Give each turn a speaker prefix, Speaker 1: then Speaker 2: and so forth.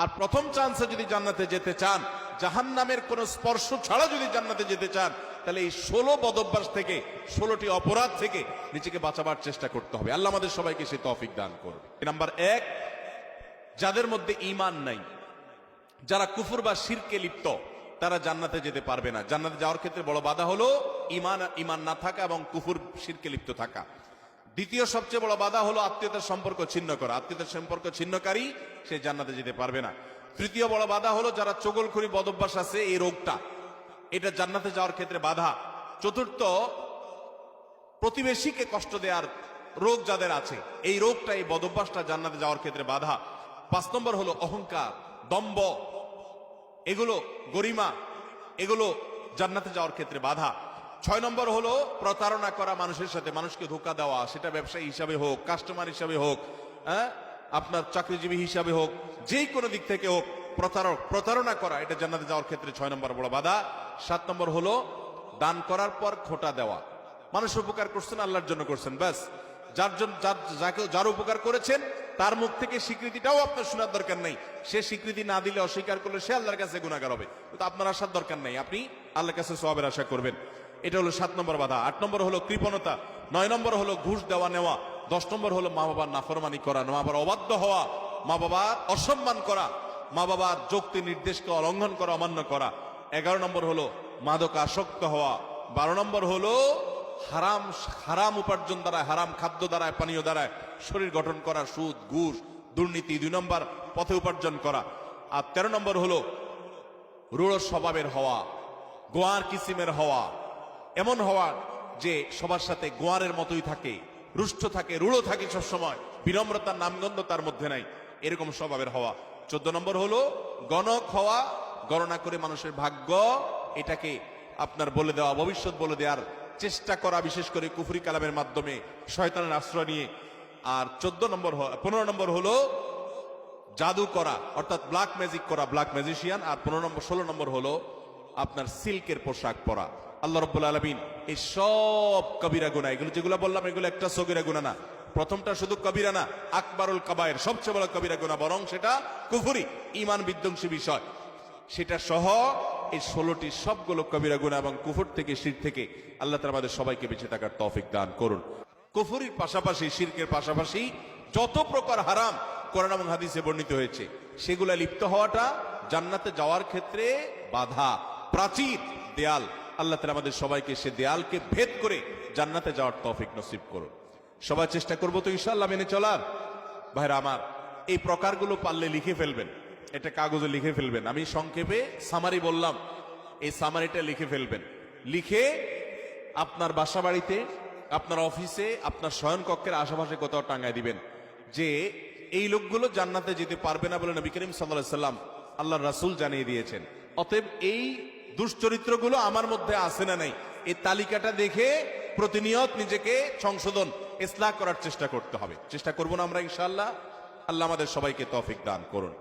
Speaker 1: আর প্রথম চান্সে যদি জান্নাতে যেতে চান জাহান নামের কোন স্পর্শ ছাড়া যদি জান্নাতে যেতে চান, তাহলে এই ষোলো বদভ্যাস থেকে, ষোলোটি অপরাধ থেকে নিজেকে বাঁচাবার চেষ্টা করতে হবে। আল্লাহ আমাদের সবাইকে সে তৌফিক দান করবে নাম্বার এক, যাদের মধ্যে ঈমান নাই, যারা কুফুর বা শিরকে লিপ্ত, তারা জান্নাতে যেতে পারবে না। জান্নাতে যাওয়ার ক্ষেত্রে বড় বাধা হলো ইমান ইমান না থাকা এবং কুফুর, শিরকে লিপ্ত থাকা। দ্বিতীয় সবচেয়ে বড় বাধা হলো আত্মীয়তার সম্পর্ক ছিন্ন করা। আত্মীয়তার সম্পর্ক ছিন্নকারী, সে জান্নাতে যেতে পারবে না। তৃতীয় বড় বাধা হলো যারা চগলখড়ি বদভ্যাস আছে, এই রোগটা। এটা জান্নাতে যাওয়ার ক্ষেত্রে বাধা। চতুর্থ, প্রতিবেশীকে কষ্ট দেওয়ার রোগ যাদের আছে, এই রোগটা, এই বদভ্যাসটা জান্নাতে যাওয়ার ক্ষেত্রে বাধা। পাঁচ নম্বর হলো অহংকার দম্ব এগুলো গরিমা, এগুলো জান্নাতে যাওয়ার ক্ষেত্রে বাধা। ছয় নম্বর হলো প্রতারণা করা মানুষের সাথে। মানুষকে ধোকা দেওয়া, সেটা ব্যবসায়ী হিসাবে হোক কাস্টমার হিসাবে হোক হ্যাঁ? আপনার চাকরিজীবী হিসাবে হোক যে কোনো দিক থেকে হোক প্রতারক প্রতারণা করা, এটা জান্নাতে যাওয়ার ক্ষেত্রে ছয় নম্বর বড় বাধা। সাত নম্বর হলো দান করার পর খোটা দেওয়া। মানুষ উপকার করছেন, আল্লাহর জন্য করছেন, ব্যাস। যার জন্য যাকে, যার উপকার করেছেন, তার মুখ থেকে স্বীকৃতিটাও আপনার শোনার দরকার নেই। সে স্বীকৃতি না দিলে, অস্বীকার করলে সে আল্লাহর কাছে গুণাগার হবে। কিন্তু আপনার আসার দরকার নেই। আপনি আল্লাহর কাছে সবের আশা করবেন। এটা হলো সাত নম্বর বাধা। আট নম্বর হলো কৃপণতা, নয় নম্বর হলো ঘুষ দেওয়া নেওয়া, দশ নম্বর হলো মা বাবার নাফরমানি করা, মা বাবার অবাধ্য হওয়া, মা বাবার অসম্মান করা, মা বাবার যুক্তি নির্দেশকে অলঙ্ঘন করা, অমান্য করা। এগারো নম্বর হলো মাদক আসক্ত হওয়া, বারো নম্বর হলো হারাম হারাম উপার্জন দ্বারা হারাম খাদ্য দ্বারায়, পানীয় দ্বারায় শরীর গঠন করা, সুদ, ঘুষ, দুর্নীতি, দুই নম্বর পথে উপার্জন করা। আর তেরো নম্বর হলো রূঢ় স্বভাবের হওয়া, গোয়ার কিসিমের হওয়া এমন হওয়া যে সবার সাথে গোয়ারের মতোই থাকে, রুষ্ট থাকে, রূঢ় থাকে সবসময়। বিনম্রতার নামগন্ধ তার মধ্যে নাই। এরকম স্বভাবের হওয়া। চোদ্দ নম্বর হলো, গণক হওয়া, গণনা করে মানুষের ভাগ্য, এটাকে আপনার বলে দেওয়া, ভবিষ্যৎ বলে দেওয়ার চেষ্টা করা, বিশেষ করে কুফরি কালামের মাধ্যমে, শয়তানের আশ্রয় নিয়ে। আর চোদ্দ নম্বর পনেরো নম্বর হলো, জাদু করা, অর্থাৎ ব্ল্যাক ম্যাজিক করা ব্ল্যাক ম্যাজিশিয়ান আর পনেরো নম্বর, ষোলো নম্বর হলো, আপনার সিল্কের পোশাক পরা। আল্লাহ রব্বুল আলমিন এই সব কবিরা গুণা এগুলো যেগুলো বললাম, এগুলো একটা সগিরা গুণা না। প্রথমটা শুধু কবিরা না, আকবরুল কাবায়ের সবচেয়ে বড় কবিরা গুণা বরং সেটা কুফুরি ইমান বিধ্বংসী বিষয়। সেটা সহ এই ষোলোটি সবগুলো কবিরা গুণা এবং কুফুর থেকে, শির থেকে আল্লাহ তালা আমাদের সবাইকে বেঁচে থাকার তফিক দান করুন। কুফুরির পাশাপাশি, শিরকের পাশাপাশি যত প্রকার হারাম কোরআন এবং হাদিসে বর্ণিত হয়েছে সেগুলা লিপ্ত হওয়াটা জান্নাতে যাওয়ার ক্ষেত্রে বাধা, প্রাচীর দেয়াল। আল্লাহ তালা আমাদের সবাইকে সে দেয়ালকে ভেদ করে জান্নাতে যাওয়ার তৌফিক নসিব করুন। সবাই চেষ্টা করব তো ইনশাল্লাহ মেনে চলার। ভাইরা আমার, এই প্রকারগুলো পারলে লিখে ফেলবেন। এটা কাগজে লিখে ফেলবেন। আমি সংক্ষেপে সামারি বললাম। এই সামারিটা লিখে ফেলবেন। লিখে আপনার বাসা বাড়িতে আপনার অফিসে, আপনার শয়নকক্ষের আশেপাশে কোথাও টাঙ্গায় দিবেন যে এই লোকগুলো জান্নাতে যেতে পারবে না বলে নবী করিম সাল্লাহ সাল্লাম আল্লাহ রাসুল জানিয়ে দিয়েছেন। অতএব এই দুশ্চরিত্রগুলো আমার মধ্যে আছে না নাই, এই তালিকাটা দেখে প্রতিনিয়ত নিজেকে সংশোধন, ইসলাহ করার চেষ্টা করতে হবে। চেষ্টা করব না আমরা ইনশাল্লাহ আল্লাহ আমাদের সবাইকে তফিক দান করুন।